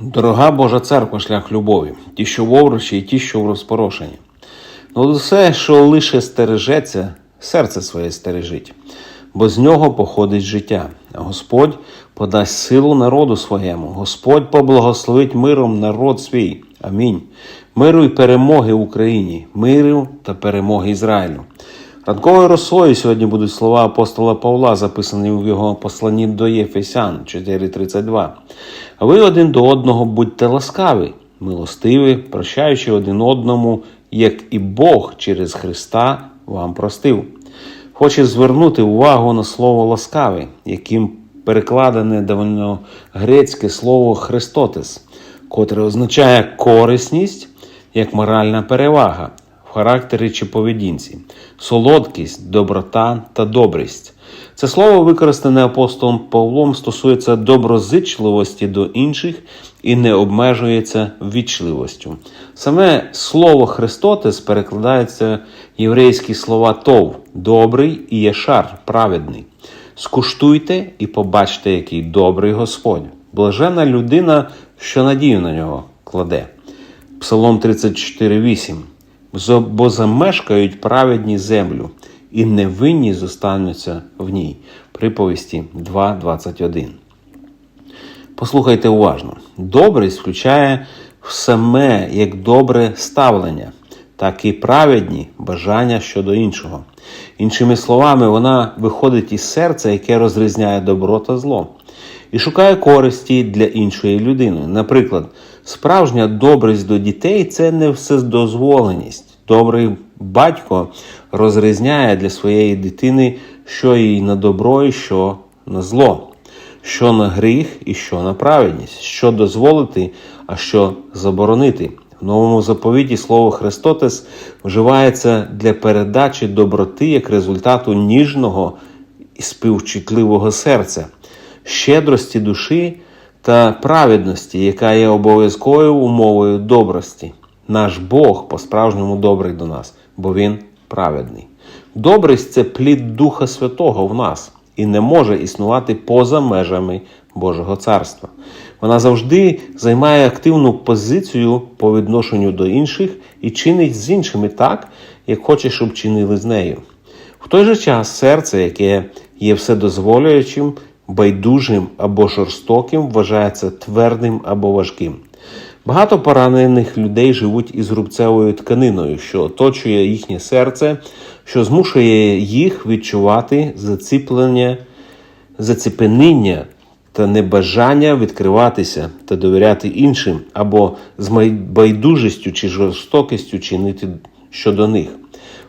Дорога Божа церква, шлях любові, ті, що в овручі, і ті, що в розпорошенні. Ну, все, що лише стережеться, серце своє стережить, бо з нього походить життя. Господь подасть силу народу своєму, Господь поблагословить миром народ свій. Амінь. Миру і перемоги Україні, миру та перемоги Ізраїлю. Ранковою росою сьогодні будуть слова апостола Павла, записані в його посланні до Єфесян 4.32. Ви один до одного будьте ласкаві, милостиві, прощаючи один одному, як і Бог через Христа вам простив. Хоче звернути увагу на слово ласкавий, яким перекладене давньогрецьке слово Христотес, котре означає корисність як моральна перевага в характері чи поведінці, солодкість, доброта та добрість. Це слово, використане апостолом Павлом, стосується доброзичливості до інших і не обмежується вічливостю. Саме слово Христотес перекладається єврейські слова тов добрий і єшар праведний. Скуштуйте і побачте, який добрий Господь. Блажена людина, що надію на нього кладе. Псалом 34,8. «Зо- Бо замешкають праведні землю, і невинні зостануться в ній. Приповісті 2.21. Послухайте уважно. Добрість включає в саме як добре ставлення, так і праведні бажання щодо іншого. Іншими словами, вона виходить із серця, яке розрізняє добро та зло, і шукає користі для іншої людини. Наприклад, справжня добрість до дітей це не вседозволеність. Добрий батько розрізняє для своєї дитини, що їй на добро і що на зло що на гріх і що на праведність, що дозволити, а що заборонити. В новому заповіті слово Христотес вживається для передачі доброти як результату ніжного і співчутливого серця, щедрості душі та праведності, яка є обов'язковою умовою добрості. Наш Бог по-справжньому добрий до нас, бо Він праведний. Добрість це плід Духа Святого в нас і не може існувати поза межами Божого царства. Вона завжди займає активну позицію по відношенню до інших і чинить з іншими так, як хоче, щоб чинили з нею. В той же час серце, яке є вседозволюючим, байдужим або жорстоким, вважається твердим або важким. Багато поранених людей живуть із рубцевою тканиною, що оточує їхнє серце, що змушує їх відчувати заціплення, заціпеніння та небажання відкриватися та довіряти іншим, або з байдужістю чи жорстокістю чинити щодо них.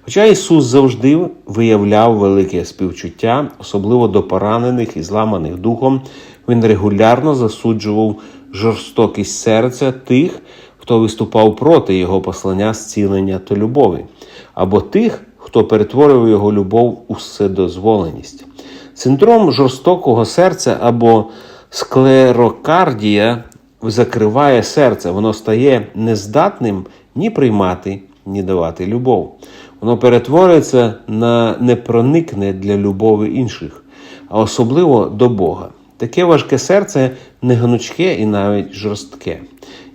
Хоча Ісус завжди виявляв велике співчуття, особливо до поранених і зламаних духом, Він регулярно засуджував жорстокість серця тих, хто виступав проти Його послання зцілення та любові, або тих, хто перетворив його любов у вседозволеність. Синдром жорстокого серця або склерокардія закриває серце, воно стає нездатним ні приймати, ні давати любов. Воно перетворюється на непроникне для любові інших, а особливо до Бога. Таке важке серце не гнучке і навіть жорстке.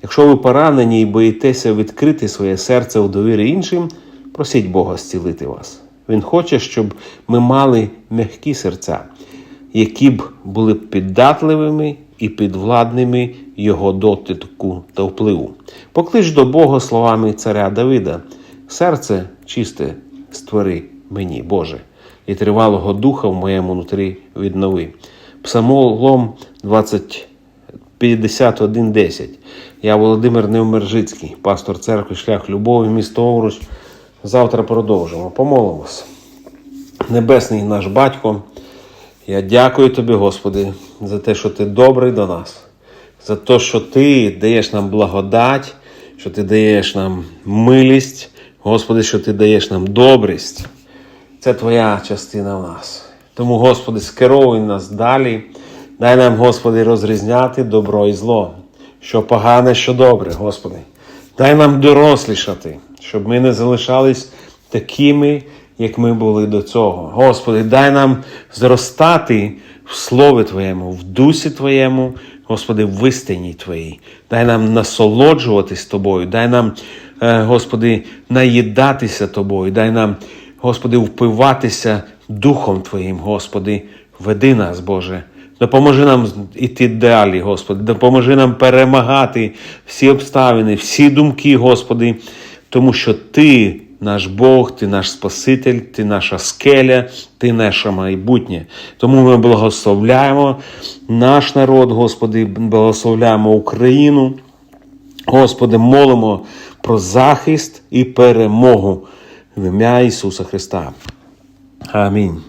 Якщо ви поранені і боїтеся відкрити своє серце у довірі іншим, просіть Бога зцілити вас. Він хоче, щоб ми мали м'які серця, які б були піддатливими і підвладними Його дотитку та впливу. Поклич до Бога словами царя Давида: серце чисте створи мені, Боже, і тривалого духа в моєму нутрі віднови. Псалом 20, 51.10. Я Володимир Невмержицький, пастор церкви Шлях Любові, місто Овруч. Завтра продовжимо. Помолимось. Небесний наш батько, я дякую тобі, Господи, за те, що ти добрий до нас, за те, що ти даєш нам благодать, що ти даєш нам милість, Господи, що ти даєш нам добрість. Це твоя частина в нас. Тому, Господи, скеровуй нас далі. Дай нам, Господи, розрізняти добро і зло, що погане, що добре, Господи. Дай нам дорослішати, щоб ми не залишались такими, як ми були до цього. Господи, дай нам зростати в Слові Твоєму, в дусі Твоєму. Господи, в вистині Твоїй. Дай нам насолоджуватись Тобою, дай нам, Господи, наїдатися Тобою, дай нам, Господи, впиватися Духом Твоїм, Господи, веди нас, Боже. Допоможи нам іти далі, Господи, допоможи нам перемагати всі обставини, всі думки, Господи, тому що Ти наш Бог, Ти наш Спаситель, Ти наша скеля, Ти наше майбутнє. Тому ми благословляємо наш народ, Господи, благословляємо Україну. Господи, молимо про захист і перемогу в ім'я Ісуса Христа. Амінь.